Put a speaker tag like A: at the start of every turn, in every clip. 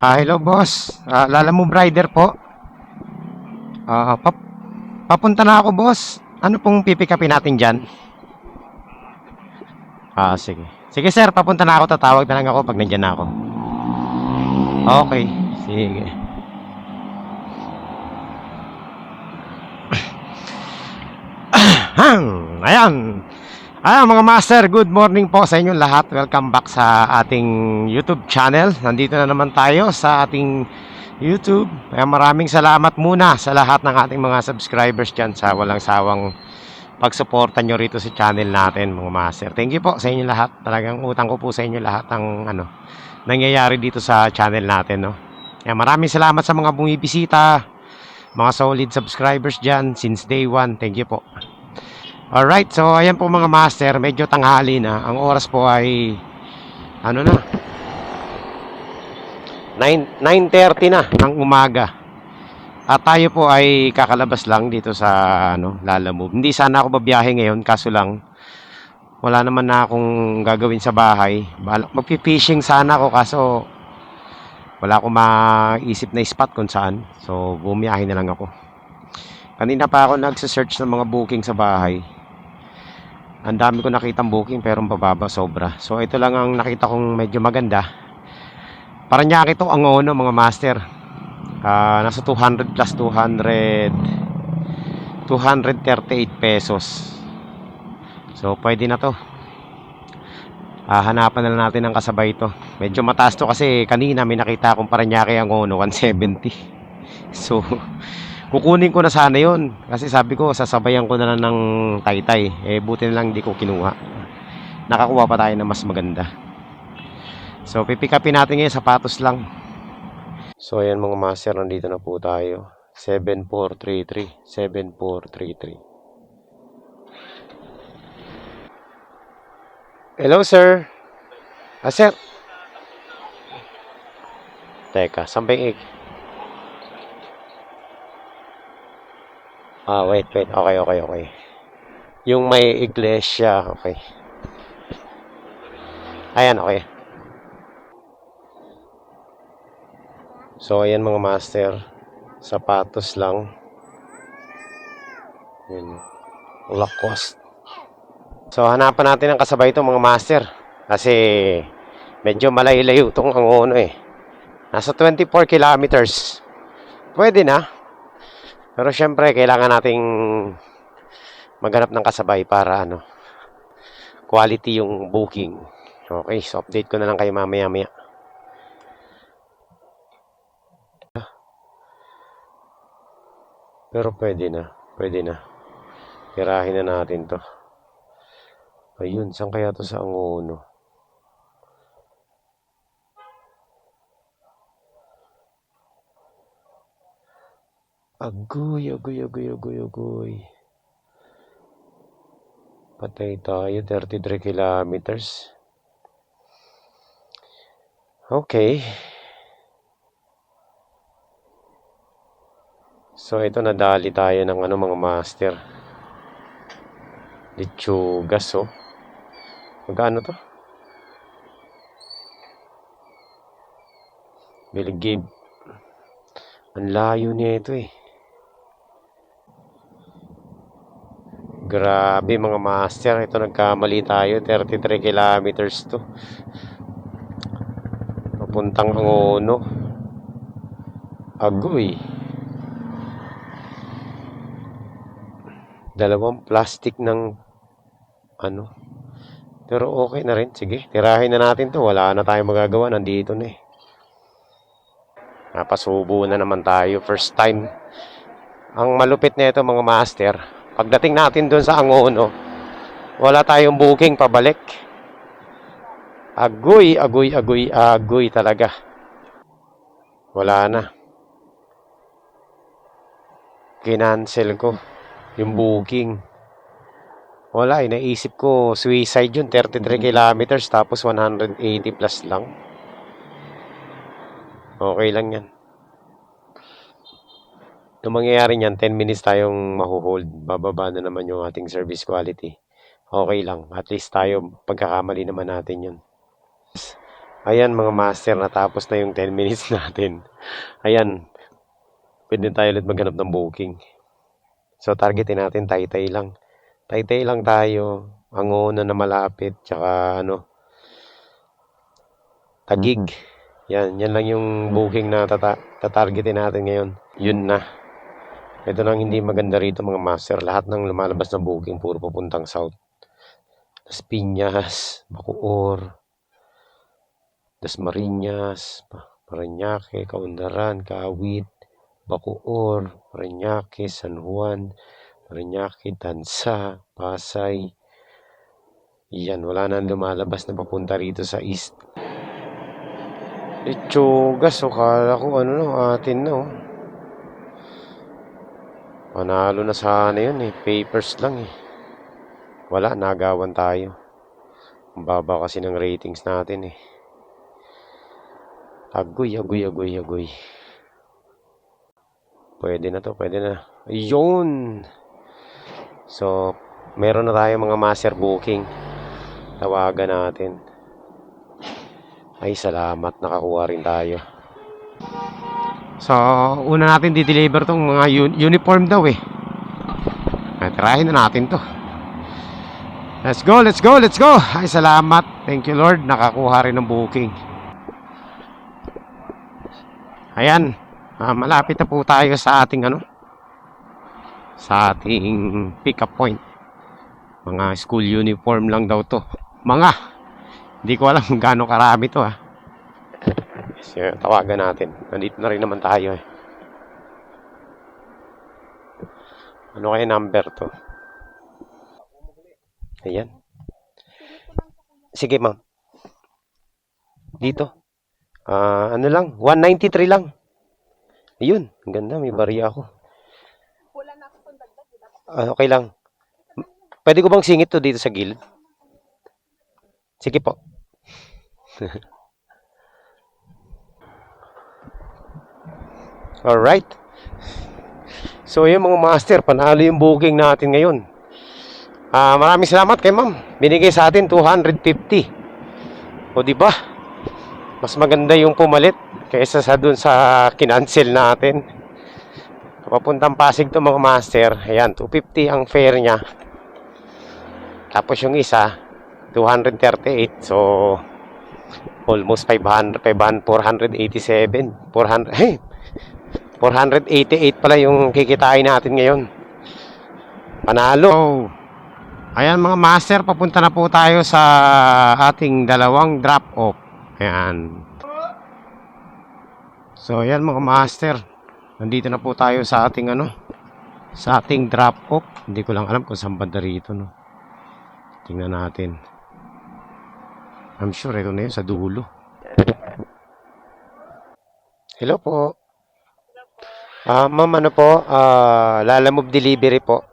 A: Ah, hello boss. Ah, Lala mo rider po. Ah, pap- papunta na ako boss. Ano pong pipikapin natin dyan? Ah, sige. Sige sir, papunta na ako. Tatawag na lang ako pag nandyan na ako. Okay, sige. Ayan! Ayan mga master, good morning po sa inyo lahat. Welcome back sa ating YouTube channel. Nandito na naman tayo sa ating YouTube. Kaya maraming salamat muna sa lahat ng ating mga subscribers dyan sa walang sawang pagsuporta nyo rito sa channel natin mga master. Thank you po sa inyo lahat. Talagang utang ko po sa inyo lahat ng ano, nangyayari dito sa channel natin. No? Kaya maraming salamat sa mga bumibisita, mga solid subscribers dyan since day one. Thank you po. Alright, so ayan po mga master, medyo tanghali na. Ang oras po ay ano na? 9 9:30 na ng umaga. At tayo po ay kakalabas lang dito sa ano, Lala Move. Hindi sana ako babiyahe ngayon kaso lang wala naman na akong gagawin sa bahay. Magpi-fishing sana ako kaso wala akong maisip na spot kung saan. So bumiyahe na lang ako. Kanina pa ako nagse-search ng mga booking sa bahay. Ang dami ko nakitang booking pero ang bababa sobra. So ito lang ang nakita kong medyo maganda. Paranaque to ang ono mga master. Ah, nasa 200 plus 200 238 pesos. So pwede na to. Ah, hanapan na lang natin ng kasabay to. Medyo mataas to kasi kanina may nakita akong Paranaque ang ono 170. So kukunin ko na sana yon kasi sabi ko sasabayan ko na lang ng taytay. Eh buti na lang hindi ko kinuha. Nakakuha pa tayo ng mas maganda. So pipikapin natin ngayon sapatos lang. So ayan mga master nandito na po tayo. 7433 7433 hello sir. Ah sir. Teka saan ba yung egg? Ah, wait, wait. Okay, okay, okay. Yung may iglesia, okay. Ayan, okay. So, ayan mga master. Sapatos lang. Yun. Lacoste. So, hanapan natin ang kasabay ito mga master. Kasi, medyo malayo-layo itong ang ono eh. Nasa 24 kilometers. Pwede na. Pero syempre, kailangan nating maghanap ng kasabay para ano, quality yung booking. Okay, so update ko na lang kayo mamaya-maya. Pero pwede na, pwede na. Tirahin na natin to. Ayun, saan kaya to sa Angono? Agoy, agoy, agoy, agoy, agoy. Patay tayo, 33 kilometers. Okay. So, ito nadali tayo ng ano mga master. Lechugas, oh. Magkano to? Biligib. Ang layo niya ito eh. Grabe mga master, ito nagkamali tayo, 33 kilometers to. Papuntang Angono. Agoy. Dalawang plastic ng ano. Pero okay na rin, sige. Tirahin na natin to, wala na tayong magagawa, nandito na eh. Napasubo na naman tayo, first time. Ang malupit na ito mga master, Pagdating natin doon sa Angono, wala tayong booking pabalik. Agoy, agoy, agoy, agoy talaga. Wala na. Kinancel ko yung booking. Wala, eh, naisip ko suicide yun, 33 kilometers tapos 180 plus lang. Okay lang yan. Yung mangyayari niyan, 10 minutes tayong mahuhold. Bababa na naman yung ating service quality. Okay lang. At least tayo, pagkakamali naman natin yun. Ayan mga master, natapos na yung 10 minutes natin. Ayan, pwede tayo ulit maghanap ng booking. So targetin natin Taytay lang. Taytay lang tayo. Ang una na malapit, tsaka ano, Tagig. Yan, yan lang yung booking na tata tatargetin natin ngayon. Yun na. Ito lang hindi maganda rito mga master. Lahat ng lumalabas na booking puro papuntang south. Las Piñas, Bacoor, Dasmariñas, Pa- Parañaque, Kaundaran, Kawit, Bacoor, Parañaque, San Juan, Parañaque, Tansa, Pasay. Yan, wala na lumalabas na papunta rito sa east. Itsugas, o kala ko ano no, atin na oh. Panalo na sana yun eh, papers lang eh. Wala, nagawan tayo. Baba kasi ng ratings natin eh. Agoy, agoy, agoy, agoy. Pwede na to, pwede na. Ayun! So, meron na tayo mga master booking. Tawagan natin. Ay, salamat. Nakakuha rin tayo. So, una natin di-deliver tong mga un- uniform daw eh. Ay, tirahin na natin to. Let's go, let's go, let's go! Ay, salamat. Thank you, Lord. Nakakuha rin ng booking. Ayan. Ah, malapit na po tayo sa ating ano? Sa ating pick-up point. Mga school uniform lang daw to. Mga. Hindi ko alam kung gaano karami to ah. So, tawagan natin. Nandito na rin naman tayo eh. Ano kaya number to? Ayan. Sige, ma'am. Dito. Ah, ano lang? 193 lang. Ayun. Ang ganda. May bariya ako. Ah, okay lang. Pwede ko bang singit to dito sa gilid? Sige po. Alright. So yun mga master, panalo yung booking natin ngayon. Ah, maraming salamat kay ma'am. Binigay sa atin 250. O di ba? Mas maganda yung pumalit kaysa sa dun sa kinancel natin. Papuntang Pasig to mga master. Ayan, 250 ang fare niya. Tapos yung isa, 238. So, almost 500, 500 487. 400, hey, 488 pala yung kikitain natin ngayon. Panalo. Oh. Ayan mga master, papunta na po tayo sa ating dalawang drop off. Ayan. So ayan mga master. Nandito na po tayo sa ating ano, sa ating drop off. Hindi ko lang alam kung saan banda rito no. Tingnan natin. I'm sure ito na yun sa dulo. Hello po. Ah, ma'am, ano po? Ah, Lalamove Delivery po.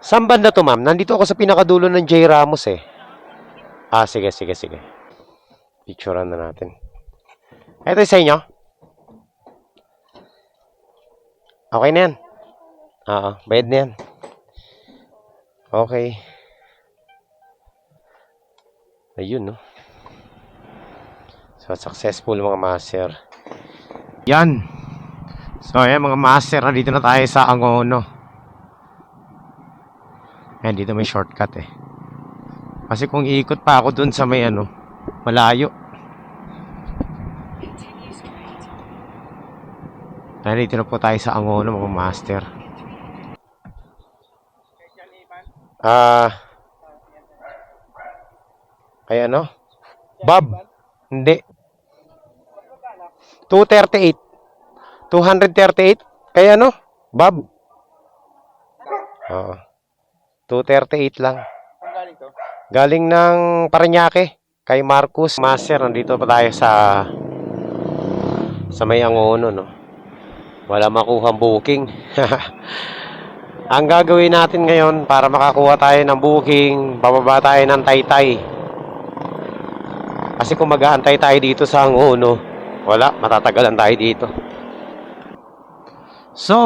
A: Saan banda to, ma'am? Nandito ako sa pinakadulo ng J. Ramos eh. Ah, sige, sige, sige. Picturean na natin. Ito sa inyo? Okay na yan. Oo, bayad na yan. Okay. Ayun, no? So, successful mga master. Yan. So, ayan mga master, nandito na tayo sa Angono. Ayan, dito may shortcut eh. Kasi kung iikot pa ako dun sa may ano, malayo. Ayan, dito na po tayo sa Angono mga master. Ah, kaya ano? Bob, hindi. 238. 238? Kaya ano? Bob? Oo. 238 lang. Galing ng Parañaque. Kay Marcus Master. Nandito pa tayo sa sa may Angono, no? Wala makuha booking. Ang gagawin natin ngayon para makakuha tayo ng booking, bababa tayo ng Taytay. Kasi kung mag-aantay tayo dito sa Angono, wala, matatagalan tayo dito. So,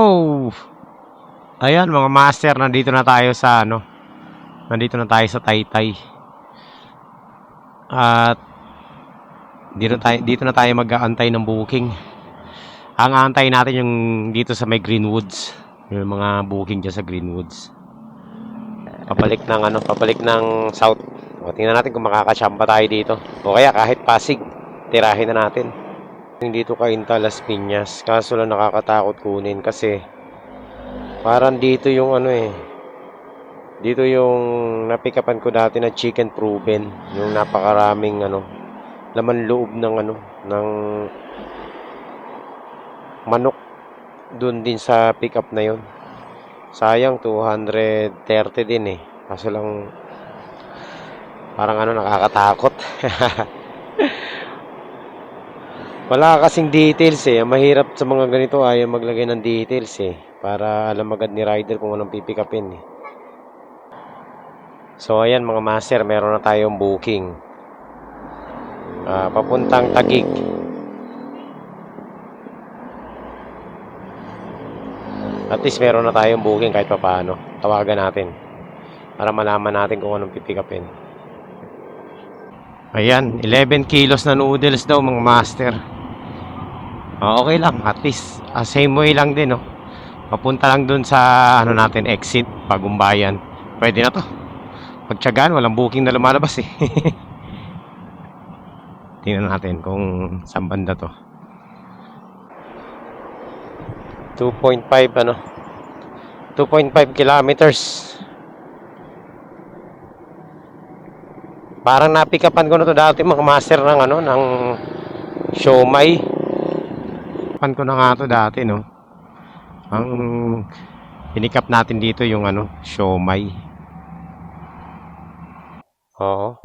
A: ayan mga master, nandito na tayo sa ano, nandito na tayo sa Taytay. At Dito, tayo, dito na tayo mag-aantay ng booking. Ang aantay natin yung dito sa may Greenwoods. Yung mga booking dyan sa Greenwoods. Papalik ng ano, papalik ng south. O, tingnan natin kung makakachamba tayo dito. O kaya kahit Pasig, tirahin na natin. Dito ka Inta Las Piñas. Kaso lang nakakatakot kunin kasi parang dito yung ano eh. Dito yung napikapan ko dati na chicken proven. Yung napakaraming ano, laman loob ng ano, ng manok dun din sa pickup na yun. Sayang 230 din eh. Kaso lang parang ano nakakatakot. Wala kasing details eh. Ang Mahirap sa mga ganito ayaw maglagay ng details eh. Para alam agad ni rider kung anong pipikapin eh. So ayan mga master, meron na tayong booking. Ah, papuntang Tagig. At least meron na tayong booking kahit pa paano. Tawagan natin. Para malaman natin kung anong pipikapin. Ayan, 11 kilos na noodles daw mga master. Ah, okay lang, at least ah, same way lang din, no. Papunta lang dun sa ano natin exit, Pagumbayan. Pwede na to. Pagtyagaan, walang booking na lumalabas eh. Tingnan natin kung saan banda to. 2.5 ano 2.5 kilometers Parang napikapan ko na to dati mga master ng ano ng siomay. Pan ko na nga to dati no. Ang pinikap natin dito yung ano, siomay. Oo.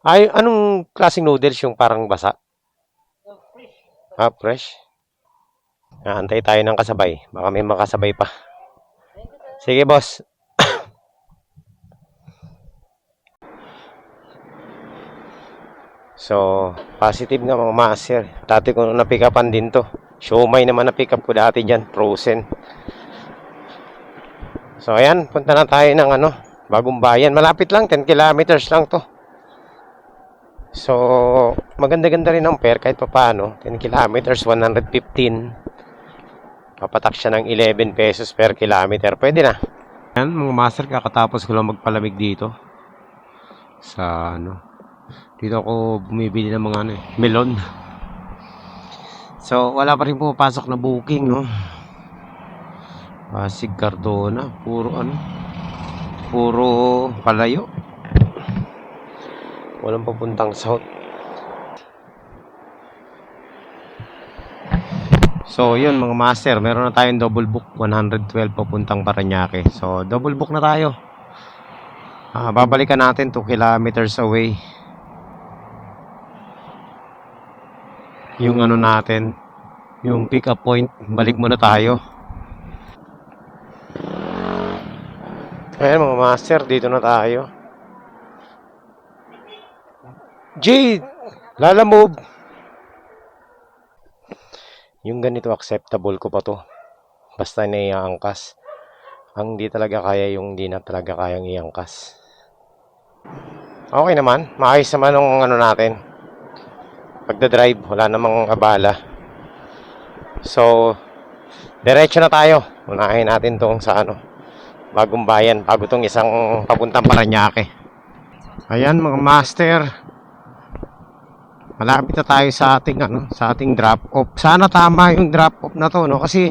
A: Ay, anong klaseng noodles yung parang basa? Ah, fresh. Ah, antay tayo ng kasabay. Baka may makasabay pa. Sige, boss. So, positive nga mga master. Dati ko na pick upan din to. Siomay naman na pick up ko dati dyan. Frozen. So, ayan. Punta na tayo ng ano, bagong bayan. Malapit lang. 10 kilometers lang to. So, maganda-ganda rin ang fare kahit pa paano. 10 kilometers, 115. Papatak siya ng 11 pesos per kilometer. Pwede na. Yan, mga master, kakatapos ko lang magpalamig dito. Sa ano. Dito ako bumibili ng mga ano eh, melon. So, wala pa rin pumapasok na booking, no? Pasig Cardona, puro ano, puro palayo. Walang papuntang south. So, yun mga master, meron na tayong double book 112 papuntang Paranaque. So, double book na tayo. Ah, babalikan natin 2 kilometers away. Yung ano natin, yung pick up point, balik muna tayo. Ayan mga master, dito na tayo. Jade, Lala move. Yung ganito acceptable ko pa to. Basta na iangkas. Ang di talaga kaya yung di na talaga kayang iangkas. Okay naman. Maayos naman ang ano natin. Pagda-drive, wala namang abala. So, diretso na tayo. Unahin natin tong sa ano, bagong bayan, bago tong isang papuntang Paranaque. Ayan mga master, malapit na tayo sa ating ano, sa ating drop off. Sana tama yung drop off na to, no? Kasi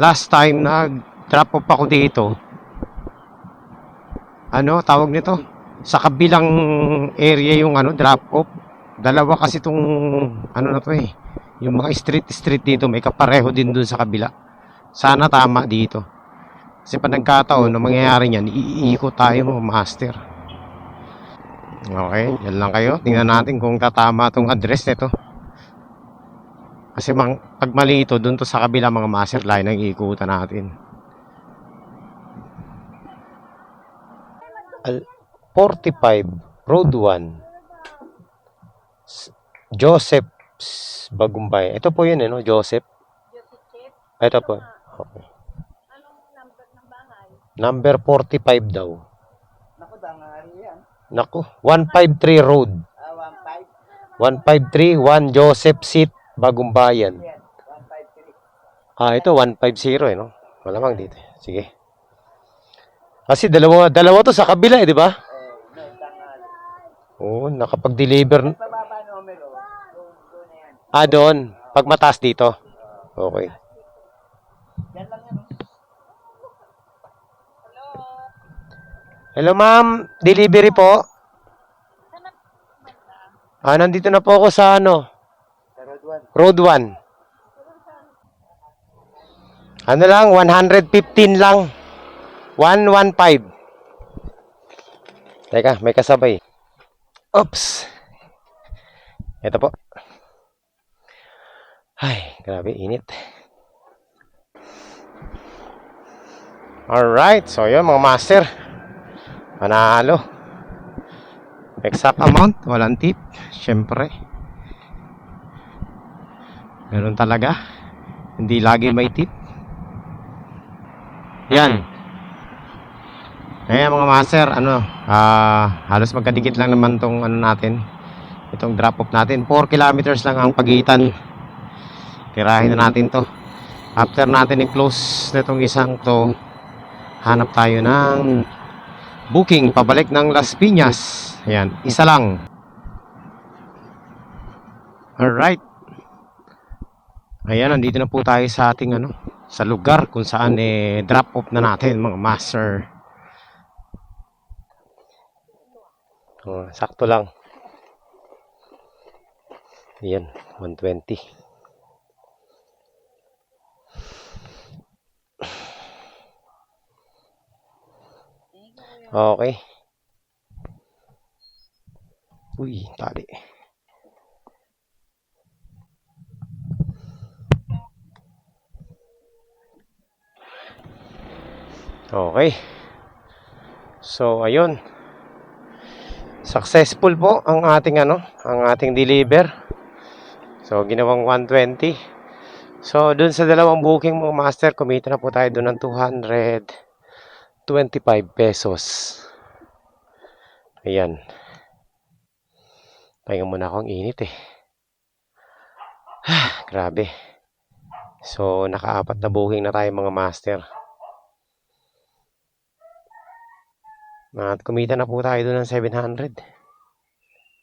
A: last time nag drop off ako dito. Ano, tawag nito? Sa kabilang area yung ano, drop off. Dalawa kasi tong ano na to eh. Yung mga street street dito may kapareho din dun sa kabila. Sana tama dito. Kasi pag nagkataon, no, mangyayari niyan, iikot tayo mga master. Okay, yan lang kayo. Tingnan natin kung tatama tong address nito. Kasi mang, pag mali ito, dun to sa kabila mga master line ang iikutan natin. Al 45 Road 1 Joseph's Bagumbay. Ito po yun eh, no? Joseph. Ito po. Okay. Number 45 daw.
B: Naku, dangari yan.
A: Naku, 153 Road.
B: Ah,
A: 153, 1 Joseph Seat, Bagong Bayan. Ah, ito 150 eh, no? Malamang dito. Sige. Kasi dalawa, dalawa to sa kabila eh, di ba? Oo, nakapag-deliver.
B: Bababa numero. Doon, doon na yan.
A: Ah, doon. Pag mataas dito. Okay. Hello, ma'am. Delivery po. Ah, nandito na po ako sa ano. Road 1. Ano lang, 115 lang. 115. Teka, may kasabay. Oops. Ito po. Ay, grabe, init. Alright, so yun mga master. Panalo. Exact amount, walang tip. Siyempre. Meron talaga. Hindi lagi may tip. Yan. Kaya mga master, ano, ah, halos magkadikit lang naman tong ano natin. Itong drop off natin. 4 kilometers lang ang pagitan. Tirahin na natin to. After natin i-close nitong isang to, hanap tayo ng booking pabalik ng Las Piñas. Ayan, isa lang. Alright. Ayan, nandito na po tayo sa ating ano, sa lugar kung saan eh drop off na natin mga master. Oh, sakto lang. Ayan, 120. Okay. Uy, tali. Okay. So, ayun. Successful po ang ating ano, ang ating deliver. So, ginawang 120. So, dun sa dalawang booking mo, master, kumita na po tayo dun ng 225 pesos. Ayan. Pahinga muna ako ang init eh. Grabe. So, nakaapat na booking na tayo mga master. At kumita na po tayo doon ng 700.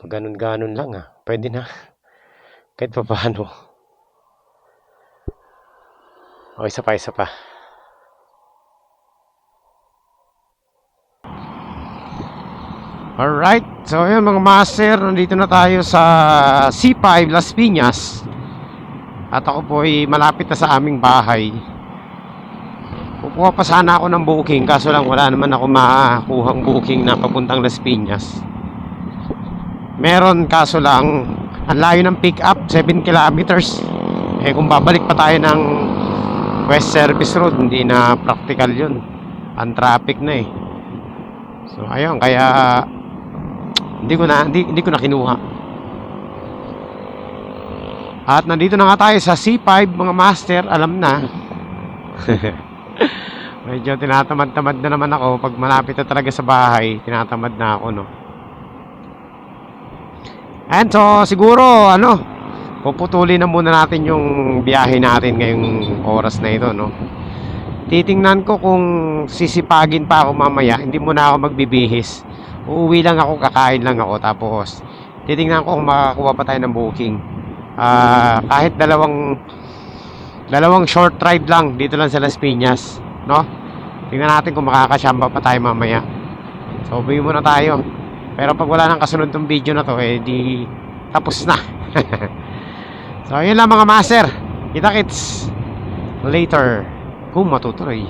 A: Pag ganun-ganun lang ah. Pwede na. Kahit pa paano. O, isa pa, isa pa. Alright. So, yun mga master. Nandito na tayo sa C5 Las Piñas. At ako po ay malapit na sa aming bahay. Kukuha pa sana ako ng booking kaso lang wala naman ako makakuhang booking na papuntang Las Piñas. Meron kaso lang ang layo ng pick up 7 kilometers. Eh kung babalik pa tayo ng West Service Road hindi na practical yun. Ang traffic na eh. So ayun kaya hindi ko na hindi, hindi ko na kinuha. At nandito na nga tayo sa C5 mga master, alam na. Medyo tinatamad-tamad na naman ako pag malapit na talaga sa bahay, tinatamad na ako, no. And so, siguro, ano, puputulin na muna natin yung biyahe natin ngayong oras na ito, no. Titingnan ko kung sisipagin pa ako mamaya, hindi muna ako magbibihis. Uuwi lang ako, kakain lang ako, tapos titingnan ko kung makakuha pa tayo ng booking. Ah, kahit dalawang dalawang short ride lang dito lang sa Las Piñas, no? Tingnan natin kung makakasyamba pa tayo mamaya. So, uwi muna tayo. Pero pag wala nang kasunod tong video na to, eh di tapos na. so, yun lang mga master. Kita kits later kung matutuloy.